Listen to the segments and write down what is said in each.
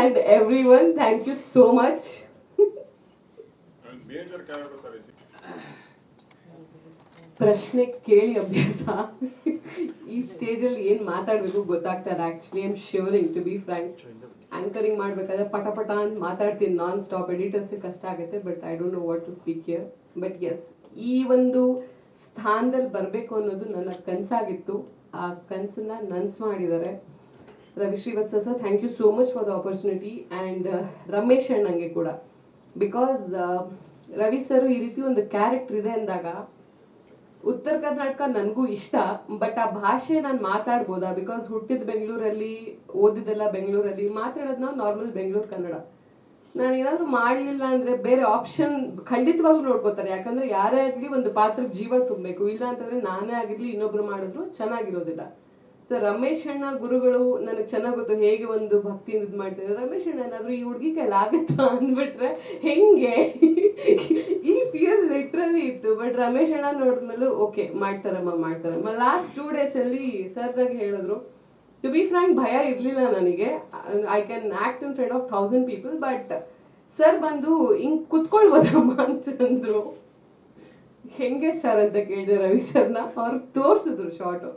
and everyone. Thank you so much. Much ಪ್ರಶ್ನೆ ಕೇಳಿ ಅಭ್ಯಾಸ. ಈ ಸ್ಟೇಜಲ್ಲಿ ಏನು ಮಾತಾಡಬೇಕು ಗೊತ್ತಾಗ್ತಾ ಇಲ್ಲ. Actually I'm shivering to be frank anchoring ಮಾಡಬೇಕಾದ್ರೆ ಪಟ ಪಟ ಅಂತ ಮಾತಾಡ್ತೀನಿ ನಾನ್ ಸ್ಟಾಪ್ ಎಡಿಟರ್ಸಿಗೆ ಕಷ್ಟ ಆಗುತ್ತೆ but I don't know what to speak your but yes ಈ ಒಂದು ಸ್ಥಾನದಲ್ಲಿ ಬರಬೇಕು ಅನ್ನೋದು ನನ್ನ ಕನಸಾಗಿತ್ತು. ಆ ಕನಸನ್ನ ನನ್ಸ್ ಮಾಡಿದ್ದಾರೆ. Ravi Srivatsa sir thank you so much for the opportunity and Ramesh ಅಣ್ಣಂಗೆ ಕೂಡ. ಬಿಕಾಸ್ ರವಿ ಸರ್ ಈ ರೀತಿ ಒಂದು ಕ್ಯಾರೆಕ್ಟರ್ ಇದೆ ಅಂದಾಗ, ಉತ್ತರ ಕರ್ನಾಟಕ ನನಗೂ ಇಷ್ಟ ಬಟ್ ಆ ಭಾಷೆ ನಾನು ಮಾತಾಡ್ಬೋದಾ? ಬಿಕಾಸ್ ಹುಟ್ಟಿದ ಬೆಂಗಳೂರಲ್ಲಿ, ಓದಿದ್ದೆಲ್ಲ ಬೆಂಗಳೂರಲ್ಲಿ ಮಾತಾಡೋದು ನಾವು ನಾರ್ಮಲ್ ಬೆಂಗಳೂರು ಕನ್ನಡ. ನಾನು ಏನಾದರೂ ಮಾಡಲಿಲ್ಲ ಅಂದರೆ ಬೇರೆ ಆಪ್ಷನ್ ಖಂಡಿತವಾಗ್ಲೂ ನೋಡ್ಕೋತಾರೆ. ಯಾಕಂದರೆ ಯಾರೇ ಆಗಲಿ ಒಂದು ಪಾತ್ರಕ್ಕೆ ಜೀವ ತುಂಬಬೇಕು. ಇಲ್ಲ ಅಂತಂದರೆ ನಾನೇ ಆಗಿರಲಿ, ಇನ್ನೊಬ್ರು ಮಾಡಿದ್ರು ಚೆನ್ನಾಗಿರೋದಿಲ್ಲ. ಸೊ ರಮೇಶ್ ಅಣ್ಣ ಗುರುಗಳು ನನಗೆ ಚೆನ್ನಾಗಿ ಗೊತ್ತು, ಹೇಗೆ ಒಂದು ಭಕ್ತಿಯಿಂದ ಇದು ಮಾಡ್ತಾರೆ ರಮೇಶ್ ಅಣ್ಣ ಈ ಹುಡುಗಿ ಕೈಲಿ ಆಗುತ್ತಾ ಅಂದ್ಬಿಟ್ರೆ, ಹೆಂಗೆ? ಈ ಫಿಯರ್ ಲಿಟ್ರಲಿ ಇತ್ತು. ಬಟ್ ರಮೇಶ್ ಅಣ್ಣ ನೋಡಿದ್ಮೇಲೆ ಓಕೆ ಮಾಡ್ತಾರಮ್ಮ ಮಾಡ್ತಾರಮ್ಮ. ಲಾಸ್ಟ್ ಟೂ ಡೇಸಲ್ಲಿ ಸರ್ ನನಗೆ ಹೇಳಿದ್ರು ಟು ಬಿ ಫ್ರ್ಯಾಂಕ್ ಭಯ ಇರಲಿಲ್ಲ ನನಗೆ. I can act in front of thousand people but sir ಬಂದು, ಹಿಂಗೆ ಕುತ್ಕೊಳ್ಬೋದಮ್ಮ ಅಂತಂದ್ರು. ಹೆಂಗೆ ಸರ್ ಅಂತ ಕೇಳಿದೆ ರವಿ ಸರ್ನ. ಅವ್ರು ತೋರಿಸಿದ್ರು ಶಾರ್ಟು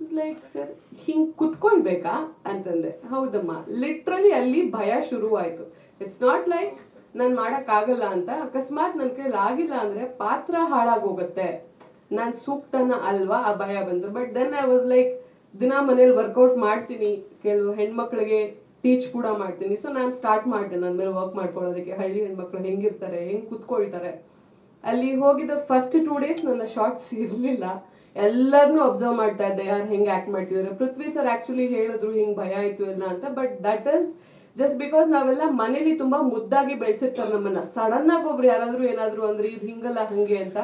ಲೈಕ್ ಸರ್ ಹಿಂಗೆ ಕುತ್ಕೊಳ್ಬೇಕಾ ಅಂತಂದೆ. ಹೌದಮ್ಮ. ಲಿಟ್ರಲಿ ಅಲ್ಲಿ ಭಯ ಶುರುವಾಯಿತು. ಇಟ್ಸ್ ನಾಟ್ ಲೈಕ್ ನಾನು ಮಾಡೋಕ್ಕಾಗಲ್ಲ ಅಂತ. ಅಕಸ್ಮಾತ್ ನನ್ನ ಕೈಲಿ ಆಗಿಲ್ಲ ಅಂದರೆ ಪಾತ್ರ ಹಾಳಾಗೋಗುತ್ತೆ. ನಾನು ಸೂಕ್ತನ ಅಲ್ವಾ? ಆ ಭಯ ಬಂತು but then I was like ದಿನ ಮನೇಲಿ ವರ್ಕೌಟ್ ಮಾಡ್ತೀನಿ. ಕೆಲವು ಹೆಣ್ಮಕ್ಳಿಗೆ ಟೀಚ್ ಕೂಡ ಮಾಡ್ತೀನಿ. ಸೊ ನಾನು ಸ್ಟಾರ್ಟ್ ಮಾಡಿದೆ. ನನ್ನ ಮೇಲೆ ವರ್ಕ್ ಮಾಡ್ಕೊಳ್ಳೋದಕ್ಕೆ. ಹಳ್ಳಿ ಹೆಣ್ಮಕ್ಳು ಹೆಂಗಿರ್ತಾರೆ? ಹೆಂಗೆ ಕುತ್ಕೊಳ್ತಾರೆ? ಅಲ್ಲಿ ಹೋಗಿದ್ದ ಫಸ್ಟ್ ಟೂ ಡೇಸ್ ನನ್ನ ಶಾರ್ಟ್ಸ್ ಇರಲಿಲ್ಲ. ಎಲ್ಲರನ್ನೂ ಅಬ್ಸರ್ವ್ ಮಾಡ್ತಾ ಇದ್ದೆ, ಯಾರು ಹೆಂಗೆ ಆ್ಯಕ್ಟ್ ಮಾಡ್ತಿದ್ದಾರೆ ಪೃಥ್ವಿ ಸರ್ ಆ್ಯಕ್ಚುಲಿ ಹೇಳಿದ್ರು, ಹಿಂಗೆ ಭಯ ಆಯಿತು ಎಲ್ಲ ಅಂತ. But that is just because ನಾವೆಲ್ಲ ಮನೇಲಿ ತುಂಬ ಮುದ್ದಾಗಿ ಬೆಳೆಸಿರ್ತಾರೆ ನಮ್ಮನ್ನ. ಸಡನ್ ಆಗಿ ಒಬ್ರು ಯಾರಾದರೂ ಏನಾದರೂ ಅಂದ್ರೆ, ಇದು ಹಿಂಗಲ್ಲ, ಹಂಗೆ ಅಂತ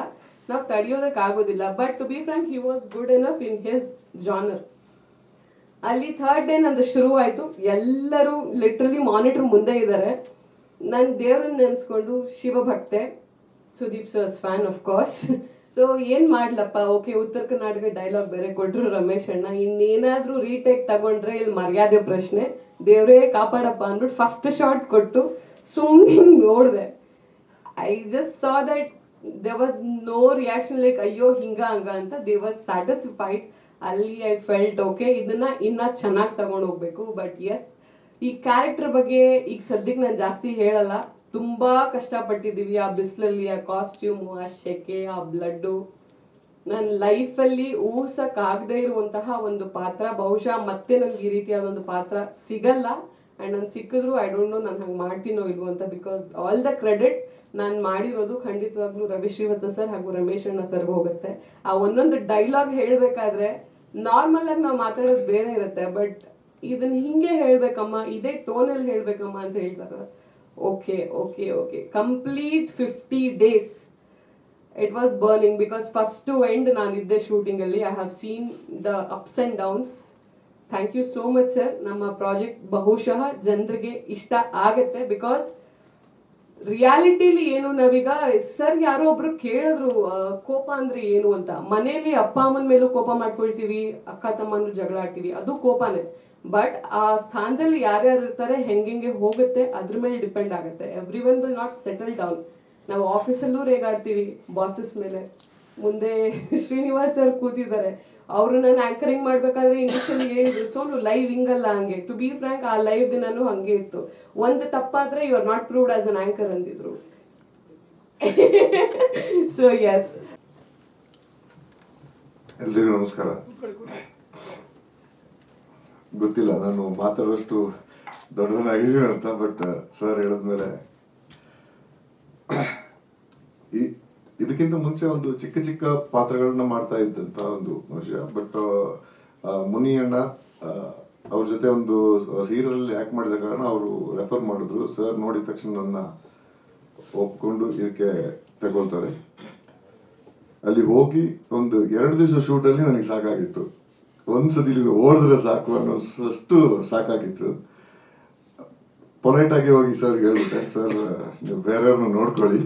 ನಾವು ತಡೆಯೋದಕ್ಕೆ ಆಗೋದಿಲ್ಲ. But to be frank he was good enough in his genre ಅಲ್ಲಿ ಥರ್ಡ್ ಡೇ ನಂದು ಶುರು ಆಯಿತು ಎಲ್ಲರೂ ಲಿಟ್ರಲಿ ಮಾನಿಟರ್ ಮುಂದೆ ಇದ್ದಾರೆ ನನ್ನ ದೇವ್ರನ್ನ ನೆನೆಸ್ಕೊಂಡು ಶಿವಭಕ್ತೆ, Sudeep sir's fan of course so ಏನು ಮಾಡ್ಲಪ್ಪ? ಓಕೆ ಉತ್ತರ ಕರ್ನಾಟಕ ಡೈಲಾಗ್ ಬೇರೆ ಕೊಟ್ರು ರಮೇಶ್ ಅಣ್ಣ. ಇನ್ನೇನಾದ್ರೂ ರೀಟೇಕ್ ತಗೊಂಡ್ರೆ ಇಲ್ಲಿ ಮರ್ಯಾದೆ ಪ್ರಶ್ನೆ. ದೇವರೇ ಕಾಪಾಡಪ್ಪ ಅಂದ್ಬಿಟ್ಟು ಫಸ್ಟ್ ಶಾಟ್ ಕೊಟ್ಟು ಸುಮ್ಮನೆ ನೋಡಿದೆ. I just saw that they was no reaction like ಅಯ್ಯೋ, ಹಿಂಗ, ಹಂಗ ಅಂತ ದೇ ವಾಸ್ ಸ್ಯಾಟಿಸ್ಫೈಡ್ ಅಲ್ಲಿ ಐ ಫೆಲ್ಟ್ ಓಕೆ ಇದನ್ನ ಇನ್ನ ಚೆನ್ನಾಗಿ ತಗೊಂಡು ಹೋಗ್ಬೇಕು. ಬಟ್ ಎಸ್ ಈ ಕ್ಯಾರೆಕ್ಟರ್ ಬಗ್ಗೆ ಈಗ ಸದ್ಯಕ್ಕೆ ನಾನು ಜಾಸ್ತಿ ಹೇಳಲ್ಲ. ತುಂಬಾ ಕಷ್ಟಪಟ್ಟಿದ್ದೀವಿ. ಆ ಬಿಸಿಲಲ್ಲಿ, ಆ ಕಾಸ್ಟ್ಯೂಮು ಆ ಶೆಕೆ, ಆ ಬ್ಲಡ್ಡು ನನ್ನ ಲೈಫಲ್ಲಿ ಊಸಕ್ಕಾಗದೇ ಇರುವಂತಹ ಒಂದು ಪಾತ್ರ, ಬಹುಶಃ ಮತ್ತೆ ನನಗೆ ಈ ರೀತಿಯಾದ ಒಂದು ಪಾತ್ರ ಸಿಗಲ್ಲ. ಆ್ಯಂಡ್ ನಾನು ಸಿಕ್ಕಿದ್ರು ಐ ಡೋಂಟ್ ನೋ ನಾನು ಹಂಗೆ ಮಾಡ್ತೀನೋ ಇಲ್ವೋ ಅಂತ ಬಿಕಾಸ್ ಆಲ್ ದ ಕ್ರೆಡಿಟ್ ನಾನು ಮಾಡಿರೋದು ಖಂಡಿತವಾಗ್ಲೂ ರವಿ ಶ್ರೀವತ್ಸ ಸರ್ ಹಾಗೂ ರಮೇಶ್ ಅಣ್ಣ ಸರ್ಗೆ ಹೋಗುತ್ತೆ. ಆ ಒಂದೊಂದು ಡೈಲಾಗ್ ಹೇಳಬೇಕಾದ್ರೆ ನಾರ್ಮಲ್ ಆಗಿ ನಾವು ಮಾತಾಡೋದು ಬೇರೆ ಇರುತ್ತೆ. ಬಟ್ ಇದನ್ನ ಹಿಂಗೆ ಹೇಳ್ಬೇಕಮ್ಮ, ಇದೇ ಟೋನಲ್ಲಿ ಹೇಳ್ಬೇಕಮ್ಮ ಅಂತ ಹೇಳ್ತಾರೆ okay okay okay complete fifty days it was burning because first to end ನಾನಿದ್ದೆ ಶೂಟಿಂಗಲ್ಲಿ I have seen the ups and downs thank you so much sir ನಮ್ಮ ಪ್ರಾಜೆಕ್ಟ್ ಬಹುಶಃ ಜನರಿಗೆ ಇಷ್ಟ ಆಗುತ್ತೆ ಬಿಕಾಸ್ ರಿಯಾಲಿಟಿಲಿ ಏನು ನಾವೀಗ ಸರ್ ಯಾರೋ ಒಬ್ರು ಕೇಳಿದ್ರು ಕೋಪ ಅಂದ್ರೆ ಏನು? ಅಂತ. ಮನೇಲಿ ಅಪ್ಪ ಅಮ್ಮನ ಮೇಲೂ ಕೋಪ ಮಾಡ್ಕೊಳ್ತೀವಿ, ಅಕ್ಕ ತಮ್ಮಂದ್ರು ಜಗಳ ಆಡ್ತೀವಿ. ಅದು ಕೋಪನೇ. ಬಟ್ ಆ ಸ್ಥಾನದಲ್ಲಿ ಯಾರ್ಯಾರು ಇರ್ತಾರೆ ಹೆಂಗೆಂಗೆ ಹೋಗುತ್ತೆ, ಅದ್ರ ಮೇಲೆ ಡಿಪೆಂಡ್ ಆಗುತ್ತೆ. Every one will not settle down ನಾವು ಆಫೀಸಲ್ಲೂ ರೇಗಾಡ್ತೀವಿ ಬಾಸಸ್ ಮೇಲೆ. ಮುಂದೆ ಶ್ರೀನಿವಾಸ್ ಸರ್ ಕೂತಿದ್ದಾರೆ. ಅವರು ನಾನು ಆಂಕರಿಂಗ್ ಮಾಡ್ಬೇಕಾದ್ರೆ ಇಂಗ್ಲೀಷಲ್ಲಿ ಹೇಳಿದ್ರು, ಸೋನು ಲೈವ್ ಹಿಂಗಲ್ಲ ಹಂಗೆ. ಟು ಬಿ ಫ್ರ್ಯಾಂಕ್ ಆ ಲೈವ್ ದಿನನೂ ಹಂಗೆ ಇತ್ತು. ಒಂದು ತಪ್ಪಾದ್ರೆ you are not proved as an anchor ಅಂದಿದ್ರು. So yes ಎಲ್ರಿಗೂ ನಮಸ್ಕಾರ. ಗೊತ್ತಿಲ್ಲ, ನಾನು ಮಾತಾಡೋಷ್ಟು ದೊಡ್ಡವನಾಗಿದ್ದೀನಿ ಅಂತ ಬಟ್ ಸರ್ ಹೇಳಿದ್ಮೇಲೆ, ಈ, ಇದಕ್ಕಿಂತ ಮುಂಚೆ ಒಂದು ಚಿಕ್ಕ ಚಿಕ್ಕ ಪಾತ್ರಗಳನ್ನ ಮಾಡ್ತಾ ಇದ್ದಂತ ಒಂದು ಮನುಷ್ಯ. ಬಟ್ ಮುನಿ ಅಣ್ಣ ಅವ್ರ ಜೊತೆ ಒಂದು ಸೀರಿಯಲ್ ಆಕ್ಟ್ ಮಾಡಿದ ಕಾರಣ ಅವರು ರೆಫರ್ ಮಾಡಿದ್ರು. ಸರ್ ನೋಡಿದ ತಕ್ಷಣ ನನ್ನ ಒಪ್ಕೊಂಡು ಇದಕ್ಕೆ ತಗೊಳ್ತಾರೆ. ಅಲ್ಲಿ ಹೋಗಿ ಒಂದು ಎರಡು ದಿವಸ ಶೂಟಲ್ಲಿ ನನಗೆ ಸಾಕಾಗಿತ್ತು. ಒಂದ್ಸತಿ ಇಲ್ಲಿ ಓಡಿದ್ರೆ ಸಾಕು ಅನ್ನೋ ಅಷ್ಟು ಸಾಕಾಗಿತ್ತು. ಪೊಲೈಟಾಗಿ ಹೋಗಿ ಸರ್ ಹೇಳ್ಬಿಟ್ಟೆ, ಸರ್, ನೀವು ಬೇರೆಯವ್ರನ್ನ ನೋಡ್ಕೊಳ್ಳಿ.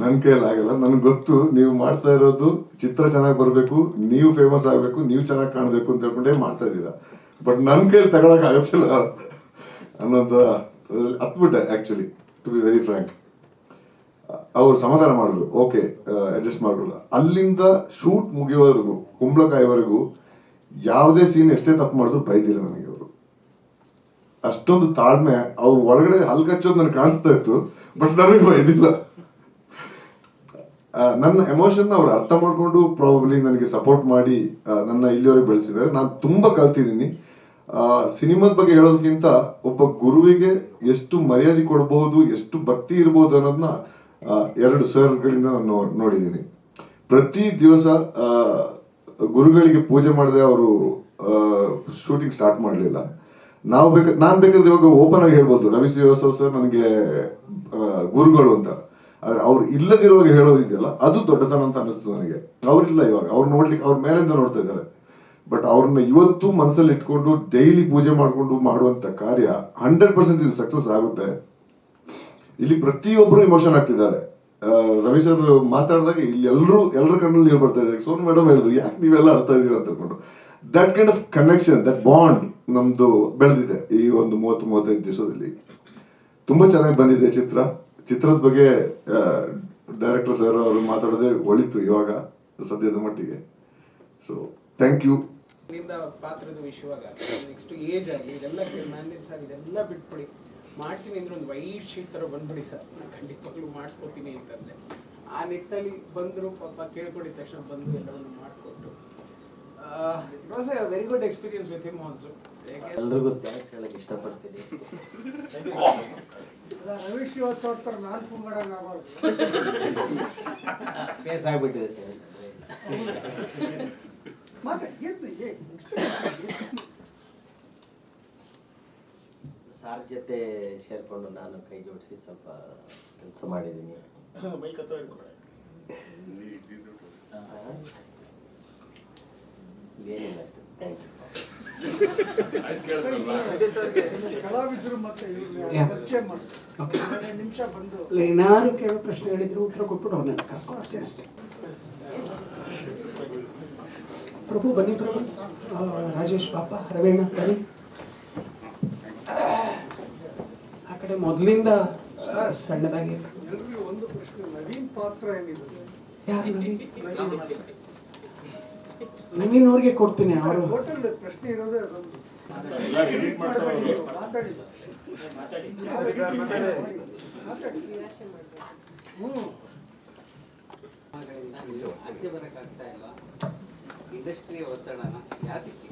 ನನ್ನ ಕೈಯಲ್ಲಿ ಆಗಲ್ಲ, ನನಗೆ ಗೊತ್ತು, ನೀವು ಮಾಡ್ತಾ ಇರೋದು ಚಿತ್ರ ಚೆನ್ನಾಗಿ ಬರಬೇಕು, ನೀವು ಫೇಮಸ್ ಆಗಬೇಕು, ನೀವು ಚೆನ್ನಾಗಿ ಕಾಣಬೇಕು ಅಂತ ಹೇಳ್ಕೊಂಡೇ ಮಾಡ್ತಾ ಇದ್ದೀರಾ. ಬಟ್ ನನ್ನ ಕೈಯಲ್ಲಿ ತಗೊಳಕ್ ಆಗತ್ತಿಲ್ಲ ಅನ್ನೋಂಥ ಹತ್ಬಿಟ್ಟೆ actually to be very frank ಅವರು ಸಮಾಧಾನ ಮಾಡಿದ್ರು ಓಕೆ ಅಡ್ಜಸ್ಟ್ ಮಾಡಿಕೊಳ್ಳ ಅಲ್ಲಿಂದ ಶೂಟ್ ಮುಗಿಯೋವರೆಗೂ, ಕುಂಬಳಕಾಯಿವರೆಗೂ ಯಾವುದೇ ಸೀನ್ ಎಷ್ಟೇ ತಪ್ಪು ಮಾಡಿದ್ರು ಬೈದಿಲ್ಲ ನನಗೆ ಅವರು. ಅಷ್ಟೊಂದು ತಾಳ್ಮೆ, ಅವ್ರ ಒಳಗಡೆ ಹಲ್ಗಚ್ಚೋದು ನನಗೆ ಕಾಣಿಸ್ತಾ ಇತ್ತು, ಬಟ್ ನನಗೆ ಬೈದಿಲ್ಲ. ನನ್ನ ಎಮೋಷನ್ ಅವ್ರು ಅರ್ಥ ಮಾಡಿಕೊಂಡು ಪ್ರಾಬಬ್ಲಿ ನನಗೆ ಸಪೋರ್ಟ್ ಮಾಡಿ ನನ್ನ ಇಲ್ಲಿವರೆಗೆ ಬೆಳೆಸಿದ್ದಾರೆ. ನಾನು ತುಂಬ ಕಲ್ತಿದ್ದೀನಿ. ಸಿನಿಮಾದ ಬಗ್ಗೆ ಹೇಳೋದಕ್ಕಿಂತ ಒಬ್ಬ ಗುರುವಿಗೆ ಎಷ್ಟು ಮರ್ಯಾದೆ ಕೊಡಬಹುದು ಎಷ್ಟು ಭಕ್ತಿ ಇರ್ಬೋದು ಅನ್ನೋದನ್ನ ಎರಡು ಸರ್ಗಳಿಂದ ನಾನು ನೋಡಿದ್ದೀನಿ. ಪ್ರತಿ ದಿವಸ ಗುರುಗಳಿಗೆ ಪೂಜೆ ಮಾಡದೆ ಅವರು ಶೂಟಿಂಗ್ ಸ್ಟಾರ್ಟ್ ಮಾಡಲಿಲ್ಲ. ನಾವು ಬೇಕ, ನಾನು ಬೇಕಾದ್ರೆ ಇವಾಗ ಓಪನ್ ಆಗಿ ಹೇಳ್ಬೋದು. ರವಿ ಶ್ರೀವಾಸ್ತವ ಸರ್ ನನಗೆ ಗುರುಗಳು ಅಂತ. ಆದರೆ ಅವ್ರು ಇಲ್ಲದಿರುವಾಗ ಹೇಳೋದಿದೆಯಲ್ಲ, ಅದು ದೊಡ್ಡತನ ಅಂತ ಅನಿಸ್ತು ನನಗೆ. ಅವರಿಲ್ಲ ಇವಾಗ. ಅವ್ರು ನೋಡ್ಲಿಕ್ಕೆ ಅವ್ರ ಮೇಲಿಂದ ನೋಡ್ತಾ ಇದ್ದಾರೆ. ಬಟ್ ಅವ್ರನ್ನ ಇವತ್ತು ಮನಸ್ಸಲ್ಲಿ ಇಟ್ಕೊಂಡು ಡೈಲಿ ಪೂಜೆ ಮಾಡಿಕೊಂಡು ಮಾಡುವಂಥ ಕಾರ್ಯ ಹಂಡ್ರೆಡ್ ಪರ್ಸೆಂಟ್ ಇದು ಸಕ್ಸಸ್ ಆಗುತ್ತೆ. ಇಲ್ಲಿ ಪ್ರತಿಯೊಬ್ಬರು ಇಮೋಷನ್ ಆಗ್ತಿದ್ದಾರೆ. ರವಿ ಸರ್ ಮಾತಾಡಿದಾಗ ಇಲ್ಲಿ ಎಲ್ಲರೂ ಎಲ್ಲರ ಕಣ್ಣಲ್ಲಿ ನೀರು ಬರ್ತಾ ಇದ್ದಾರೆ. ಸೋನು ಮೇಡಮ್ ಹೇಳಿದ್ರು, ಯಾಕೆ ನೀವೆಲ್ಲ ಅರ್ಥ ಇದೀರ ಅಂತ ಹೇಳ್ಕೊಂಡು that kind of connection that bond ನಮ್ದು ಬೆಳೆದಿದೆ ಈ ಒಂದು ಮೂವತ್ತು, ಮೂವತ್ತೈದು ದಿವಸದಲ್ಲಿ. ತುಂಬಾ ಚೆನ್ನಾಗಿ ಬಂದಿದೆ ಚಿತ್ರ. ಚಿತ್ರದ ಬಗ್ಗೆ ಡೈರೆಕ್ಟರ್ ಸರ್ ಅವರು ಮಾತಾಡೋದೇ ಒಳಿತು ಇವಾಗ, ಸದ್ಯದ ಮಟ್ಟಿಗೆ. ಸೊ ಥ್ಯಾಂಕ್ ಯು ಪಾತ್ರದ ವಿಷಯವಾಗ ನೆಕ್ಸ್ಟ್ ಏಜ್ ಆಗಲಿ, ಇದೆಲ್ಲ ಮ್ಯಾನೇಜ್ ಬಿಟ್ಬಿಡಿ. ಮಾಡ್ತೀನಿ ಅಂದ್ರೆ ಒಂದು ವೈಟ್ ಶೀಟ್ ಥರ ಬಂದ್ಬಿಡಿ ಸರ್. ನಾನು ಖಂಡಿತವಾಗ್ಲೂ ಮಾಡಿಸ್ಕೊತೀನಿ ಅಂತಂದೆ. ಆ ನಿಟ್ಟಲ್ಲಿ ಬಂದರು ಪಾಪ ಕೇಳ್ಕೊಂಡಿದ್ದ ತಕ್ಷಣ ಬಂದು ಎಲ್ಲವನ್ನು ಮಾಡಿಕೊಟ್ಟು. It was a very good experience with him also ಎಲ್ಲರಿಗೂ ಥ್ಯಾಂಕ್ಸ್ ಹೇಳಕ್ಕೆ ಇಷ್ಟಪಡ್ತೀನಿ. ರವಿ ಶ್ರೀವಾತ್ಸವ ಥರ ನಾನು ಕುಂಗಡಂಗೆ ಆಗಬಾರ್ದು. ಫೇಸ್ ಆಗ್ಬಿಟ್ಟಿದೆ ಸರ್. ಮಾತ್ರ ಎದ್ದು ಏ ಸಾರ್ ಜೊತೆ ಸೇರ್ಕೊಂಡು ನಾನು ಕೈ ಜೋಡಿಸಿ ಸ್ವಲ್ಪ ಕೆಲಸ ಮಾಡಿದ್ದೀನಿ. ಏನಿಲ್ಲ ಅಷ್ಟೇ. ಥ್ಯಾಂಕ್ ಯು ಕಲಾವಿದರು ಮತ್ತೆ ಇವ್ರನ್ನ. ಪರಿಚಯ ಮಾಡಿ ಹದಿನೈದು ನಿಮಿಷ ಬಂದು. ಇಲ್ಲ ಏನಾದ್ರು ಕೇಳೋ ಪ್ರಶ್ನೆ ಹೇಳಿದ್ರು ಉತ್ತರ ಕೊಟ್ಬಿಟ್ಟು ಅವ್ರನ್ನೆಲ್ಲ ಕರ್ಸ್ಕೊಳ್ತೀನಿ ಅಷ್ಟೇ. ಪ್ರಭು ಬನ್ನಿ ಪ್ರಭು. ಆ, ರಾಜೇಶ್ ಪಾಪ ರವೀಣ ಬನ್ನಿ ಆ ಕಡೆ ಮೊದಲಿಂದ ಸಣ್ಣದಾಗಿ ಒಂದು ಪ್ರಶ್ನೆ. ನವೀನ್ ಪಾತ್ರ ಏನಿದೆ? ನವೀನ್? ಅವ್ರಿಗೆ ಕೊಡ್ತೀನಿ ಅವರು ಹೋಟೆಲ್ ಪ್ರಶ್ನೆ ಇರೋದೇ ಅದೊಂದು. ಆಚೆ ಬರೋಕ್ಕಾಗ್ತಾ ಇಲ್ಲ ಇಂಡಸ್ಟ್ರಿ ಒತ್ತಡನ ಯಾತಕ್ಕೆ?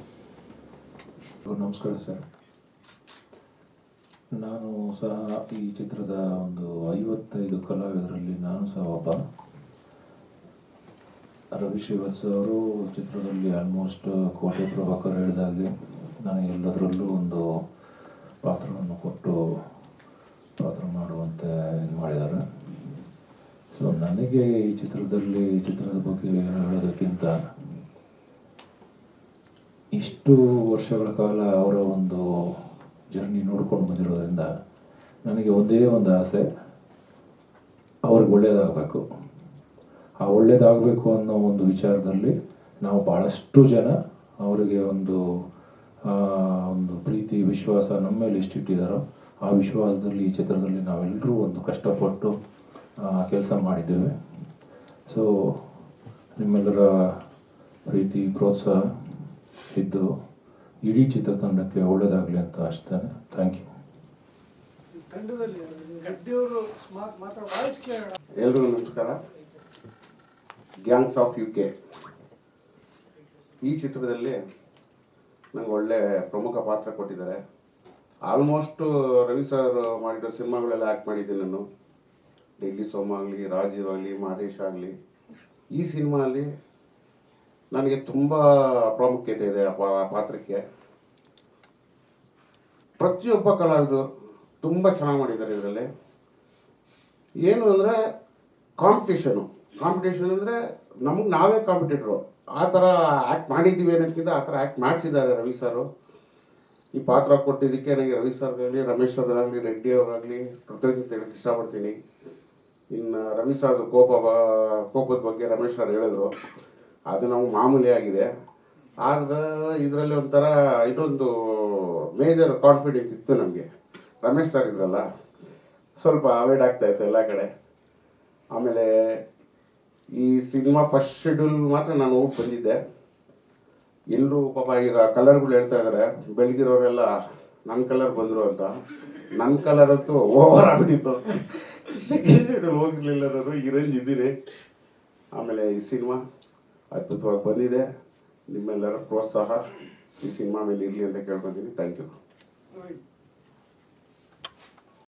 ನಮಸ್ಕಾರ ಸರ್. ನಾನು ಸಹ ಈ ಚಿತ್ರದ ಒಂದು ಐವತ್ತೈದು ಕಲಾವಿದರಲ್ಲಿ ನಾನು ಸಹ ಒಬ್ಬ. ರವಿ ಶ್ರೀವತ್ಸ ಅವರು ಚಿತ್ರದಲ್ಲಿ ಆಲ್ಮೋಸ್ಟ್ ಕೋಟೆ ಪ್ರಭಾಕರ್ ಹೇಳಿದಾಗೆ ನನಗೆ ಎಲ್ಲದರಲ್ಲೂ ಒಂದು ಪಾತ್ರವನ್ನು ಕೊಟ್ಟು ಪಾತ್ರ ಮಾಡುವಂತೆ ಇದು ಮಾಡಿದ್ದಾರೆ. ಸೊ ನನಗೆ ಈ ಚಿತ್ರದಲ್ಲಿ ಚಿತ್ರದ ಬಗ್ಗೆ ಹೇಳೋದಕ್ಕಿಂತ ಇಷ್ಟು ವರ್ಷಗಳ ಕಾಲ ಅವರ ಒಂದು ಜರ್ನಿ ನೋಡ್ಕೊಂಡು ಬಂದಿರೋದ್ರಿಂದ ನನಗೆ ಒಂದೇ ಒಂದು ಆಸೆ, ಅವ್ರಿಗೆ ಒಳ್ಳೆಯದಾಗಬೇಕು ಆ ಒಳ್ಳೆಯದಾಗಬೇಕು ಅನ್ನೋ ಒಂದು ವಿಚಾರದಲ್ಲಿ ನಾವು ಭಾಳಷ್ಟು ಜನ ಅವರಿಗೆ ಒಂದು ಒಂದು ಪ್ರೀತಿ, ವಿಶ್ವಾಸ ನಮ್ಮ ಮೇಲೆ ಎಷ್ಟಿಟ್ಟಿದ್ದಾರೋ ಆ ವಿಶ್ವಾಸದಲ್ಲಿ ಈ ಚಿತ್ರದಲ್ಲಿ ನಾವೆಲ್ಲರೂ ಒಂದು ಕಷ್ಟಪಟ್ಟು ಕೆಲಸ ಮಾಡಿದ್ದೇವೆ. ಸೊ ನಿಮ್ಮೆಲ್ಲರ ಪ್ರೀತಿ, ಪ್ರೋತ್ಸಾಹ ಇದ್ದು ಇಡೀ ಚಿತ್ರತಂಡಕ್ಕೆ ಒಳ್ಳೆಯದಾಗಲಿ ಅಂತ ಅಷ್ಟೇನೆ ಥ್ಯಾಂಕ್ ಯು ತಂಡದಲ್ಲಿ ಗಡ್ಡಿಯವರು ಸ್ಮಾರ್ಟ್ ಮಾತ್ರ ವಾಯ್ಸ್ ಕೇಳೋಣ. ಎಲ್ರಿಗೂ ನಮಸ್ಕಾರ. ಗ್ಯಾಂಗ್ಸ್ ಆಫ್ ಯು ಕೆ ಈ ಚಿತ್ರದಲ್ಲಿ ನಂಗೆ ಒಳ್ಳೆ ಪ್ರಮುಖ ಪಾತ್ರ ಕೊಟ್ಟಿದ್ದಾರೆ. ಆಲ್ಮೋಸ್ಟ್ ರವಿ ಸರ್ ಮಾಡಿರೋ ಸಿನಿಮಾಗಳೆಲ್ಲ ಆ್ಯಕ್ಟ್ ಮಾಡಿದ್ದೀನಿ ನಾನು. ಡೆಲ್ಲಿ ಸೋಮ ಆಗಲಿ ರಾಜೀವ್ ಆಗಲಿ ಮಹದೇಶ್ ಆಗಲಿ. ಈ ಸಿನಿಮಾಲಿ ನನಗೆ ತುಂಬ ಪ್ರಾಮುಖ್ಯತೆ ಇದೆ ಆ ಪಾತ್ರಕ್ಕೆ. ಪ್ರತಿಯೊಬ್ಬ ಕಲಾವಿದರು ತುಂಬ ಚೆನ್ನಾಗಿ ಮಾಡಿದ್ದಾರೆ ಇದರಲ್ಲಿ. ಏನು ಅಂದರೆ ಕಾಂಪಿಟೇಷನು ಕಾಂಪಿಟೇಷನ್ ಅಂದರೆ ನಮಗೆ ನಾವೇ ಕಾಂಪಿಟೇಟ್ರು ಆ ಥರ ಆ್ಯಕ್ಟ್ ಮಾಡಿದ್ದೀವಿ ಅನ್ನೋದಕ್ಕಿಂತ ಆ ಥರ ಆ್ಯಕ್ಟ್ ಮಾಡಿಸಿದ್ದಾರೆ ರವಿ ಸರು ಈ ಪಾತ್ರ ಕೊಟ್ಟಿದ್ದಕ್ಕೆ ನನಗೆ ರವಿ ಸರ್ಗಾಗಲಿ ರಮೇಶ್ ಅವರಾಗಲಿ ರೆಡ್ಡಿ ಅವರಾಗಲಿ ಕೃತಜ್ಞತೆ ಇಷ್ಟಪಡ್ತೀನಿ. ಇನ್ನು ರವಿ ಸರ್ದು ಕೋಪ ಕೋಪದ ಬಗ್ಗೆ ರಮೇಶ್ ಸರ್ ಹೇಳಿದ್ರು. ಅದು ನಾವು ಮಾಮೂಲಿ ಆಗಿದೆ. ಆದ್ರೆ ಇದರಲ್ಲಿ ಒಂಥರ ಇದೊಂದು ಮೇಜರ್ ಕಾನ್ಫಿಡೆನ್ಸ್ ಇತ್ತು ನಮಗೆ. ರಮೇಶ್ ಸರ್ ಇದ್ರಲ್ಲ, ಸ್ವಲ್ಪ ಅವಾಯ್ಡ್ ಆಗ್ತಾ ಇತ್ತು ಎಲ್ಲ ಕಡೆ. ಆಮೇಲೆ ಈ ಸಿನಿಮಾ ಫಸ್ಟ್ ಶೆಡ್ಯೂಲ್ ಮಾತ್ರ ನಾನು ಹೋಗಿ ಬಂದಿದ್ದೆ. ಎಲ್ಲರೂ ಪಾಪ ಈಗ ಕಲರ್ಗಳು ಹೇಳ್ತಾ ಇದ್ದಾರೆ ಬೆಳಗಿರೋರೆಲ್ಲ ನನ್ನ ಕಲರ್ ಬಂದರು ಅಂತ. ನನ್ನ ಕಲರ್ ಅಂತೂ ಓವರ್ ಆಗ್ಬಿಟ್ಟಿತ್ತು. ಸೆಕೆಂಡ್ ಶೆಡ್ಯೂಲ್ ಹೋಗಿರ್ಲಿಲ್ಲ ನಾನು, ಈ ರೇಂಜ್ ಇದ್ದೀನಿ. ಆಮೇಲೆ ಈ ಸಿನಿಮಾ ಅದ್ಭುತವಾಗಿ ಬಂದಿದೆ. ನಿಮ್ಮೆಲ್ಲರ ಪ್ರೋತ್ಸಾಹ ಈ ಸಿನಿಮಾ ಮೇಲೆ ಇರಲಿ ಅಂತ ಕೇಳ್ಕೊತೀನಿ. Thank you